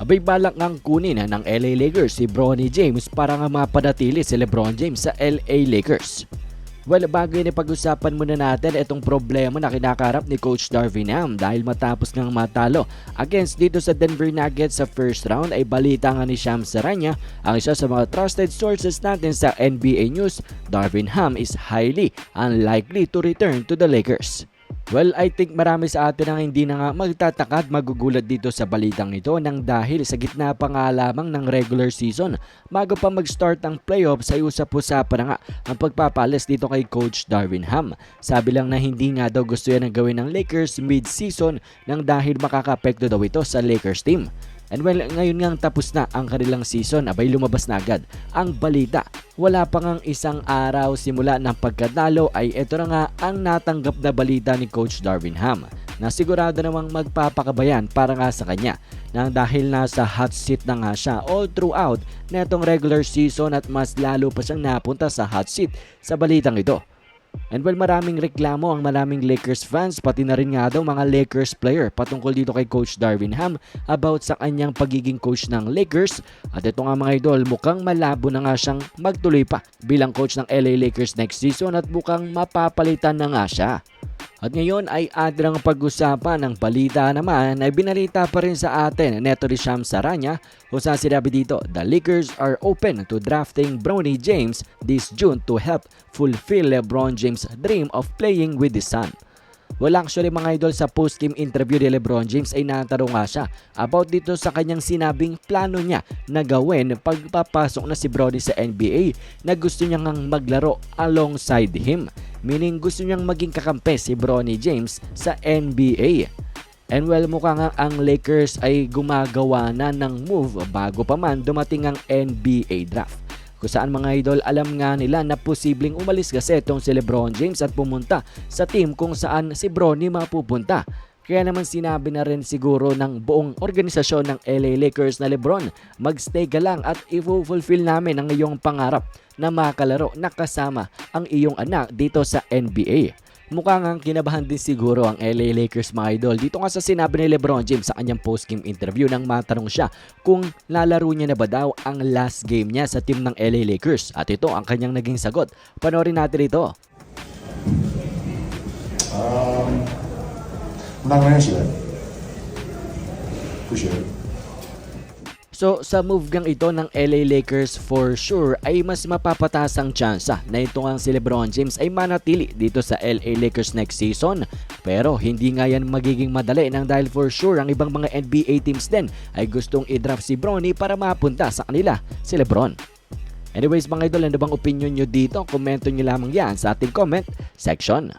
Abay balak ngang kunin ng LA Lakers si Bronny James para nga mapanatili si LeBron James sa LA Lakers. Well, bago yun pag-usapan muna natin itong problema na kinakarap ni Coach Darvin Ham dahil matapos ngang matalo against dito sa Denver Nuggets sa first round ay balita nga ni Sham Saranya ang isa sa mga trusted sources natin sa NBA News, Darvin Ham is highly unlikely to return to the Lakers. Well, I think marami sa atin ang hindi na nga magtataka at magugulat dito sa balitang ito nang dahil sa gitna pa nga lamang ng regular season bago pa mag-start ang playoffs ay usap-usapan na nga ang pagpapalis dito kay Coach Darvin Ham. Sabi lang na hindi nga daw gusto yan ang gawin ng Lakers mid-season nang dahil makakapekto daw ito sa Lakers team. And well, ngayon nga tapos na ang kanilang season, abay lumabas na agad ang balita. Wala pa ngang isang araw simula ng pagkatalo ay ito na nga ang natanggap na balita ni Coach Darvin Ham na sigurado namang magpapakabayan para nga sa kanya nang dahil nasa hot seat na nga siya all throughout netong regular season at mas lalo pa siyang napunta sa hot seat sa balitang ito. And while maraming reklamo ang maraming Lakers fans, pati na rin nga daw mga Lakers player patungkol dito kay Coach Darvin Ham about sa kanyang pagiging coach ng Lakers. At ito nga mga idol, mukhang malabo na nga siyang magtuloy pa bilang coach ng LA Lakers next season at mukhang mapapalitan na nga siya. At ngayon ay adrang pag-usapan ng balita naman ay binalita pa rin sa atin neto ni Sham Saranya kung saan sinabi dito, The Lakers are open to drafting Bronny James this June to help fulfill LeBron James' dream of playing with the Sun. Well actually mga idol sa post-game interview ni Lebron James ay natanong nga siya about dito sa kanyang sinabing plano niya na gawin pagpapasok na si Bronny sa NBA na gusto niya ngang maglaro alongside him. Meaning gusto niyang maging kakampi si Bronny James sa NBA. And well, mukha nga ang Lakers ay gumagawa na ng move bago pa man dumating ang NBA draft. Kung saan mga idol, alam nga nila na posibleng umalis kasi itong si Lebron James at pumunta sa team kung saan si Bronny mapupunta. Kaya naman sinabi na rin siguro ng buong organisasyon ng LA Lakers na Lebron, magstay ka lang at i-fulfill namin ang iyong pangarap na makalaro na kasama ang iyong anak dito sa NBA. Mukha nga kinabahan din siguro ang LA Lakers mga idol. Dito nga sa sinabi ni Lebron James sa kanyang post-game interview nang matanong siya kung lalaro niya na ba daw ang last game niya sa team ng LA Lakers. At ito ang kanyang naging sagot. Panoorin natin ito. I'm not gonna answer that. Appreciate it. So sa move gang ito ng LA Lakers for sure ay mas mapapataas ang tsansa na ito ang si Lebron James ay manatili dito sa LA Lakers next season. Pero hindi nga yan magiging madali nang dahil for sure ang ibang mga NBA teams din ay gustong i-draft si Bronny para mapunta sa kanila si Lebron. Anyways mga idol, ano bang opinion nyo dito? Komento nyo lamang yan sa ating comment section.